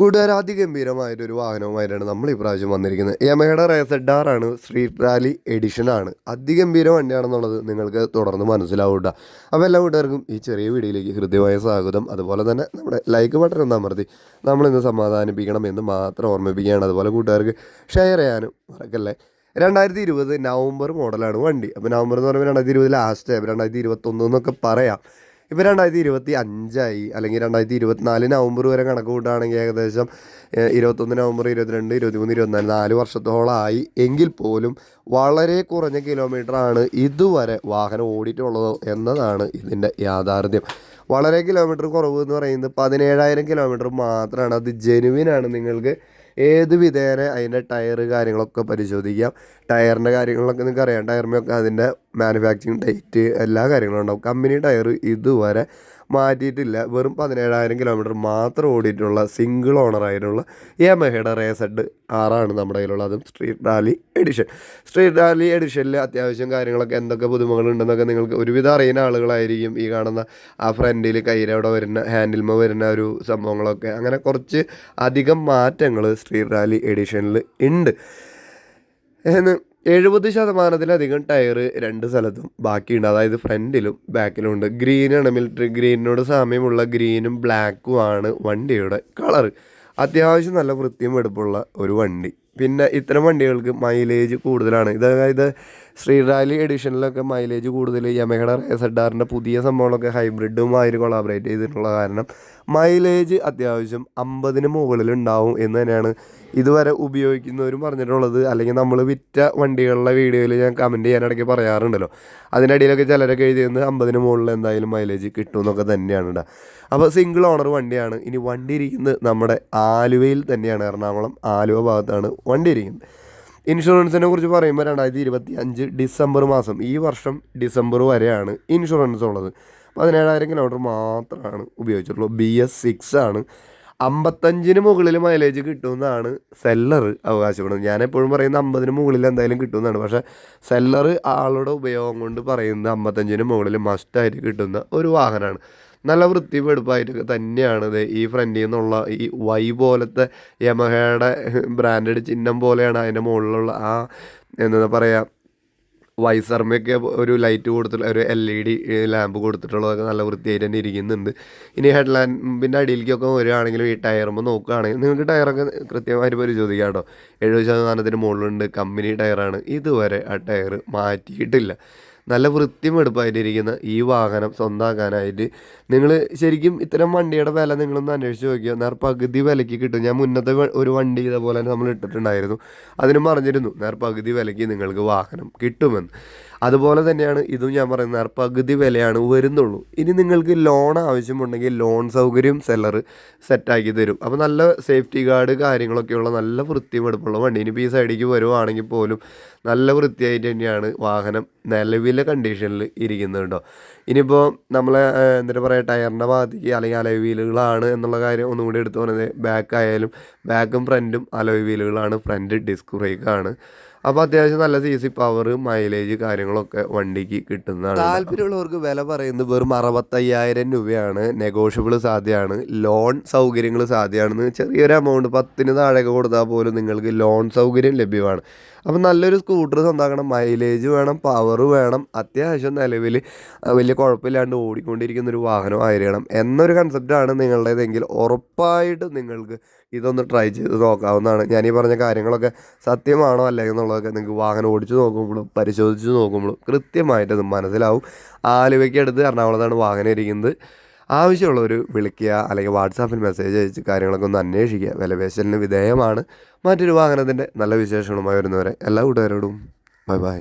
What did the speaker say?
കൂട്ടുകാർ അതിഗംഭീരമായൊരു വാഹനവുമായിട്ടാണ് നമ്മൾ ഈ പ്രാവശ്യം വന്നിരിക്കുന്നത്. യമഹയുടെ റേസഡ് ആണ്. സ്ട്രീറ്റ് റാലി എഡിഷൻ ആണ്. അതിഗംഭീര വണ്ടിയാണെന്നുള്ളത് നിങ്ങൾക്ക് തുടർന്ന് മനസ്സിലാവൂട്ട അപ്പോൾ എല്ലാ കൂട്ടുകാർക്കും ഈ ചെറിയ വീഡിയോയിലേക്ക് ഹൃദ്യമായ സ്വാഗതം. അതുപോലെ തന്നെ നമ്മുടെ ലൈക്ക് ബട്ടൺ ഒന്ന് അമർത്തി. നമ്മളിന്ന് സമാധാനിപ്പിക്കണം എന്ന് മാത്രം ഓർമ്മിപ്പിക്കുകയാണ്. അതുപോലെ കൂട്ടുകാർക്ക് ഷെയർ ചെയ്യാനും മറക്കല്ലേ? രണ്ടായിരത്തി ഇരുപത് നവംബർ മോഡലാണ് വണ്ടി. അപ്പോൾ നവംബർ എന്ന് പറയുമ്പോൾ രണ്ടായിരത്തി ഇരുപത് ലാസ്റ്റ് രണ്ടായിരത്തി ഇരുപത്തൊന്ന് എന്നൊക്കെ പറയാം. ഇപ്പോൾ രണ്ടായിരത്തി ഇരുപത്തി അഞ്ചായി അല്ലെങ്കിൽ രണ്ടായിരത്തി ഇരുപത്തിനാല് നവംബർ വരെ കണക്ക് കൂട്ടുകയാണെങ്കിൽ ഏകദേശം ഇരുപത്തൊന്ന് നവംബർ ഇരുപത്തിരണ്ട് ഇരുപത്തിമൂന്ന് ഇരുപത്തിനാല് നാല് വർഷത്തോളമായി. എങ്കിൽ പോലും വളരെ കുറഞ്ഞ കിലോമീറ്ററാണ് ഇതുവരെ വാഹനം ഓടിയിട്ടുള്ളത് എന്നതാണ് ഇതിന്റെ യാഥാർത്ഥ്യം. വളരെ കിലോമീറ്റർ കുറവ് എന്ന് പറയുന്നത് പതിനേഴായിരം കിലോമീറ്റർ മാത്രമാണ്. അത് ജെനുവിനാണ് നിങ്ങൾക്ക് ഏത് വിധേന അതിന്റെ ടയർ കാര്യങ്ങളൊക്കെ പരിശോധിക്കാം. ടയറിന്റെ കാര്യങ്ങളൊക്കെ നിങ്ങൾക്ക് അറിയാം ടയറിനൊക്കെ അതിന്റെ മാനുഫാക്ചറിങ് ഡേറ്റ് എല്ലാ കാര്യങ്ങളും ഉണ്ടാവും. കമ്പനി ടയർ ഇതുവരെ മാറ്റിയിട്ടില്ല. വെറും പതിനേഴായിരം കിലോമീറ്റർ മാത്രം ഓടിയിട്ടുള്ള സിംഗിൾ ഓണറായിട്ടുള്ള യമഹയുടെ റേസഡ് ആറാണ് നമ്മുടെ കയ്യിലുള്ള. അതും street rally edition street rally എഡിഷനിൽ അത്യാവശ്യം കാര്യങ്ങളൊക്കെ എന്തൊക്കെ പുതുമകളുണ്ടെന്നൊക്കെ നിങ്ങൾക്ക് ഒരുവിധം അറിയുന്ന ആളുകളായിരിക്കും ഈ കാണുന്ന ആ ഫ്രണ്ടിൽ കയ്യിലവിടെ വരുന്ന ഹാൻഡിൽമ വരുന്ന ഒരു സംഭവങ്ങളൊക്കെ. അങ്ങനെ കുറച്ച് അധികം മാറ്റങ്ങൾ സ്ട്രീറ്റ് റാലി എഡിഷനിൽ ഉണ്ട്. എന്ന് എഴുപത് ശതമാനത്തിലധികം ടയർ രണ്ട് സ്ഥലത്തും ബാക്കിയുണ്ട്. അതായത് ഫ്രണ്ടിലും ബാക്കിലും ഉണ്ട്. ഗ്രീനാണ് മിലിറ്ററി ഗ്രീനിനോട് സാമ്യമുള്ള ഗ്രീനും ബ്ലാക്കും ആണ് വണ്ടിയുടെ കളറ് അത്യാവശ്യം നല്ല വൃത്തിയും വെടുപ്പുള്ള ഒരു വണ്ടി. പിന്നെ ഇത്തരം വണ്ടികൾക്ക് മൈലേജ് കൂടുതലാണ്. ഇത് അതായത് ശ്രീ എഡിഷനിലൊക്കെ മൈലേജ് കൂടുതൽ യമഹയുടെ റേസഡാറിന്റെ പുതിയ സംഭവങ്ങളൊക്കെ ഹൈബ്രിഡുമായിട്ട് കൊളാബറേറ്റ് ചെയ്തിട്ടുള്ള കാരണം മൈലേജ് അത്യാവശ്യം അമ്പതിന് മുകളിൽ ഉണ്ടാവും എന്ന് തന്നെയാണ് ഇതുവരെ ഉപയോഗിക്കുന്നവരും പറഞ്ഞിട്ടുള്ളത്. അല്ലെങ്കിൽ നമ്മൾ വിറ്റ വണ്ടികളുടെ വീഡിയോയിൽ ഞാൻ കമന്റ് ചെയ്യാനിടയ്ക്ക് പറയാറുണ്ടല്ലോ. അതിനിടയിലൊക്കെ ചിലരൊക്കെ എഴുതിയത് അമ്പതിന് മുകളിൽ എന്തായാലും മൈലേജ് കിട്ടും എന്നൊക്കെ തന്നെയാണ് അപ്പോൾ സിംഗിൾ ഓണർ വണ്ടിയാണ്. ഇനി വണ്ടി ഇരിക്കുന്നത് നമ്മുടെ ആലുവയിൽ തന്നെയാണ്. എറണാകുളം ആലുവ ഭാഗത്താണ് വണ്ടി ഇരിക്കുന്നത് ഇൻഷുറൻസിനെ കുറിച്ച് പറയുമ്പോൾ രണ്ടായിരത്തി ഇരുപത്തി അഞ്ച് ഡിസംബർ മാസം ഈ വർഷം ഡിസംബർ വരെയാണ് ഇൻഷുറൻസ് ഉള്ളത്. പതിനേഴായിരം കിലോമീറ്റർ മാത്രമാണ് ഉപയോഗിച്ചിട്ടുള്ളൂ. ബി എസ് സിക്സ് ആണ്. അമ്പത്തഞ്ചിന് മുകളിൽ മൈലേജ് കിട്ടുമെന്നാണ് സെല്ലർ അവകാശപ്പെടുന്നത്. ഞാൻ എപ്പോഴും പറയുന്ന അമ്പതിന് മുകളിൽ എന്തായാലും കിട്ടുമെന്നാണ്. പക്ഷേ സെല്ലർ ആളുടെ ഉപയോഗം കൊണ്ട് പറയുന്നത് അമ്പത്തഞ്ചിന് മുകളിൽ മസ്റ്റായിട്ട് കിട്ടുന്ന ഒരു വാഹനമാണ്. നല്ല വൃത്തി വെടുപ്പായിട്ടൊക്കെ തന്നെയാണ് ഇത് ഈ ഫ്രണ്ടിൽ നിന്നുള്ള ഈ വൈ പോലത്തെ യമഹയുടെ ബ്രാൻഡഡ് ചിഹ്നം പോലെയാണ് അതിന്റെ മുകളിലുള്ള ആ എന്താ പറയുക വൈസർമയൊക്കെ ഒരു ലൈറ്റ് കൊടുത്തിട്ടുള്ള ഒരു എൽ ഇ ഡി ലാമ്പ് കൊടുത്തിട്ടുള്ളതൊക്കെ നല്ല വൃത്തിയായിട്ട് തന്നെ ഇരിക്കുന്നുണ്ട്. ഇനി ഹെഡ് ലാമ്പിന്റെ അടിയിലേക്കൊക്കെ വരികയാണെങ്കിലും ഈ ടയറുമ്പോൾ നോക്കുകയാണെങ്കിൽ നിങ്ങൾക്ക് ടയറൊക്കെ കൃത്യമായിട്ട് പരിശോധിക്കാം കേട്ടോ. എഴുപത് ശതമാനത്തിന് മുകളിലുണ്ട് കമ്പനി ടയറാണ് ഇതുവരെ ആ ടയർ മാറ്റിയിട്ടില്ല. നല്ല വൃത്തിയും എടുപ്പായിട്ടിരിക്കുന്ന ഈ വാഹനം സ്വന്തമാക്കാനായിട്ട് നിങ്ങൾ ശരിക്കും ഇത്തരം വണ്ടിയുടെ വില നിങ്ങളൊന്ന് അന്വേഷിച്ച് നോക്കിയോ? നേർ പകുതി വിലയ്ക്ക് കിട്ടും. ഞാൻ മുന്നത്തെ ഒരു വണ്ടി ഇതേപോലെ തന്നെ നമ്മൾ ഇട്ടിട്ടുണ്ടായിരുന്നു. അതിനും പറഞ്ഞിരുന്നു നേർ പകുതി വിലയ്ക്ക് നിങ്ങൾക്ക് വാഹനം കിട്ടുമെന്ന്. അതുപോലെ തന്നെയാണ് ഇതും ഞാൻ പറയുന്നത് പകുതി വിലയാണ് വരുന്നുള്ളൂ. ഇനി നിങ്ങൾക്ക് ലോൺ ആവശ്യമുണ്ടെങ്കിൽ ലോൺ സൗകര്യം സെല്ലർ സെറ്റാക്കി തരും. അപ്പോൾ നല്ല സേഫ്റ്റി ഗാർഡ് കാര്യങ്ങളൊക്കെയുള്ള നല്ല വൃത്തിയും എടുപ്പുള്ള വണ്ടി. ഇനിയിപ്പോൾ ഈ സൈഡിലേക്ക് വരുവാണെങ്കിൽ പോലും നല്ല വൃത്തിയായിട്ട് തന്നെയാണ് വാഹനം നിലവിലെ കണ്ടീഷനിൽ ഇരിക്കുന്നത് കേട്ടോ ഇനിയിപ്പോൾ നമ്മളെ ഏഹ്, എന്താ പറയുക ടയറിന്റെ ഭാഗത്തേക്ക് അല്ലെങ്കിൽ അലോയ് വീലുകളാണ് എന്നുള്ള കാര്യം ഒന്നും കൂടി എടുത്തു പറഞ്ഞത്. ബാക്ക് ആയാലും ബാക്കും ഫ്രണ്ടും അലോയ് വീലുകളാണ് ഫ്രണ്ട് ഡിസ്ക് ബ്രേക്കാണ് അപ്പോൾ അത്യാവശ്യം നല്ല സി സി പവർ മൈലേജ് കാര്യങ്ങളൊക്കെ വണ്ടിക്ക് കിട്ടുന്നതാണ്. താല്പര്യമുള്ളവർക്ക് വില പറയുന്നത് വെറും അറുപത്തയ്യായിരം രൂപയാണ്. നെഗോഷ്യബിൾ സാധ്യമാണ്. ലോൺ സൗകര്യങ്ങൾ സാധ്യമാണെന്ന് ചെറിയൊരു എമൗണ്ട് പത്തിന് താഴെ കൊടുത്താൽ പോലും നിങ്ങൾക്ക് ലോൺ സൗകര്യം ലഭ്യമാണ്. അപ്പം നല്ലൊരു സ്കൂട്ടർ സ്വന്തമാക്കണം മൈലേജ് വേണം പവർ വേണം. അത്യാവശ്യം നിലവിൽ വലിയ കുഴപ്പമില്ലാണ്ട് ഓടിക്കൊണ്ടിരിക്കുന്ന ഒരു വാഹനം ആയിരിക്കണം എന്നൊരു കൺസെപ്റ്റാണ് നിങ്ങളുടേതെങ്കിൽ ഉറപ്പായിട്ട് നിങ്ങൾക്ക് ഇതൊന്ന് ട്രൈ ചെയ്ത് നോക്കാവുന്നതാണ്. ഞാൻ ഈ പറഞ്ഞ കാര്യങ്ങളൊക്കെ സത്യമാണോ അല്ല എന്നുള്ളതൊക്കെ നിങ്ങൾക്ക് വാഹനം ഓടിച്ച് നോക്കുമ്പോഴും പരിശോധിച്ച് നോക്കുമ്പോഴും കൃത്യമായിട്ട് മനസ്സിലാവും. ആലുവയ്ക്ക് അടുത്ത് എറണാകുളത്താണ് വാഹനം ഇരിക്കുന്നത്. ആവശ്യമുള്ളവർ വിളിക്കുക അല്ലെങ്കിൽ വാട്സാപ്പിൽ മെസ്സേജ് അയച്ച് കാര്യങ്ങളൊക്കെ ഒന്ന് അന്വേഷിക്കുക. വിലപേശലിന് വിധേയമാണ്. മറ്റൊരു വാഹനത്തിന്റെ നല്ല വിശേഷങ്ങളുമായി വരുന്നവരെ എല്ലാ കൂട്ടുകാരോടും ബൈ ബൈ